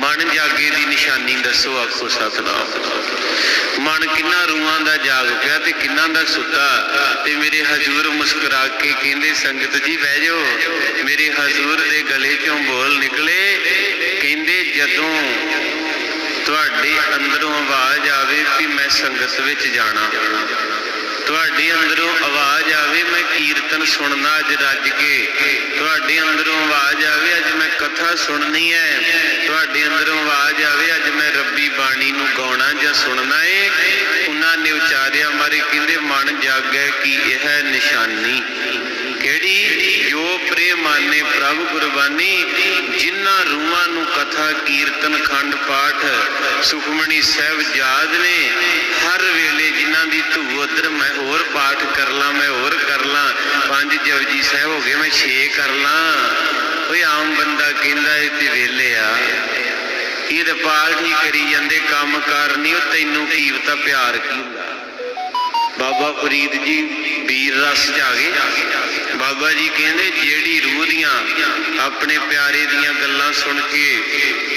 ਮਨ ਜਾਗੇ ਦੀ ਨਿਸ਼ਾਨੀ ਦੱਸੋ ਆਖੋ ਸਤਨਾਮ। ਮਨ ਕਿੰਨਾ ਰੂਹਾਂ ਦਾ ਜਾਗ ਪਿਆ ਤੇ ਕਿੰਨਾ ਦਾ ਸੁੱਤਾ, ਤੇ ਮੇਰੇ ਹਜ਼ੂਰ ਮੁਸਕਰਾ ਕੇ ਕਹਿੰਦੇ, ਸੰਗਤ ਜੀ ਬਹਿ ਜਾਓ। ਮੇਰੇ ਹਜ਼ੂਰ ਦੇ ਗਲੇ ਚੋਂ ਬੋਲ ਨਿਕਲੇ, ਕਹਿੰਦੇ, ਜਦੋਂ ਤੁਹਾਡੇ ਅੰਦਰੋਂ ਆਵਾਜ਼ ਆਵੇ ਕਿ ਮੈਂ ਸੰਗਤ ਵਿੱਚ ਜਾਣਾ। ਤੁਹਾਡੇ ਅੰਦਰੋਂ ਆਵਾਜ਼ ਆਵੇ, ਮੈਂ ਕੀਰਤਨ ਸੁਣਨਾ ਅੱਜ ਰੱਜ ਕੇ। ਤੁਹਾਡੇ ਅੰਦਰੋਂ ਆਵਾਜ਼ ਆਵੇ, ਅੱਜ ਕਥਾ ਸੁਣਨੀ ਹੈ, ਤੁਹਾਡੇ ਅੰਦਰੋਂ ਆਵਾਜ਼ ਆਵੇ, ਅੱਜ ਮੈਂ ਰੱਬੀ ਬਾਣੀ ਨੂੰ ਗਾਉਣਾ ਜਾਂ ਸੁਣਨਾ ਏ। ਉਹਨਾਂ ਨੇ ਉਚਾਰਿਆ, ਮਾਰੇ ਕਹਿੰਦੇ, ਮਨ ਜਾਗੈ ਕੀ ਇਹ ਨਿਸ਼ਾਨੀ। ਕਿਹੜੀ? ਜੋ ਪ੍ਰੇਮਾਨੇ ਪ੍ਰਭ ਕੁਰਬਾਨੀ ਜਿਨ੍ਹਾਂ ਰੂਹਾਂ ਨੂੰ ਕਥਾ, ਕੀਰਤਨ, ਖੰਡ ਪਾਠ, ਸੁਖਮਣੀ ਸਾਹਿਬ ਯਾਦ ਨੇ, ਹਰ ਵੇਲੇ ਜਿਨ੍ਹਾਂ ਦੀ ਧੂ ਉਧਰ ਮੈਂ ਹੋਰ ਪਾਠ ਕਰ ਲਾਂ, ਮੈਂ ਹੋਰ ਕਰ ਲਾਂ। ਪੰਜ ਜਪਜੀ ਸਾਹਿਬ ਹੋ ਗਏ, ਮੈਂ 6 ਕਰ ਲਾਂ। ਓਏ ਆਮ ਬੰਦਾ ਕਹਿੰਦਾ ਇਹ ਤੇ ਵੇਲੇ ਆ। ਇਹ ਤਾਂ ਪਾਠ ਕਰੀ ਜਾਂਦੇ, ਕੰਮ ਕਾਰ ਨਹੀਂ, ਉਹ ਤੈਨੂੰ ਕੀ ਪਤਾ ਪਿਆਰ ਕੀ ਬਾਬਾ ਫਰੀਦ ਜੀ ਵੀਰ ਰਸ ਚ ਗਏ ਬਾਬਾ ਜੀ ਕਹਿੰਦੇ, ਜਿਹੜੀ ਰੂਹ ਦੀਆਂ ਆਪਣੇ ਪਿਆਰੇ ਦੀਆਂ ਗੱਲਾਂ ਸੁਣ ਕੇ,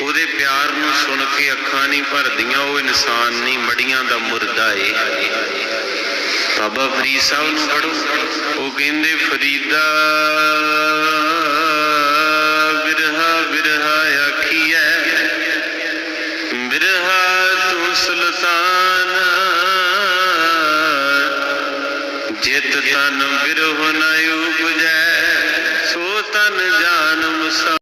ਉਹਦੇ ਪਿਆਰ ਨੂੰ ਸੁਣ ਕੇ ਅੱਖਾਂ ਨਹੀਂ ਭਰਦੀਆਂ, ਉਹ ਇਨਸਾਨ ਨਹੀਂ, ਮੜੀਆਂ ਦਾ ਮੁਰਦਾ ਏ। ਬਾਬਾ ਫਰੀਦ ਸਾਹਿਬ ਨੂੰ ਪੜੋ ਉਹ ਕਹਿੰਦੇ, ਫਰੀਦਾ ਜਿਤ ਤਨ ਬਿਰਹੁ ਨ ਉਪਜੈ ਸੋ ਤਨ ਜਾਨ ਮੁਸਾ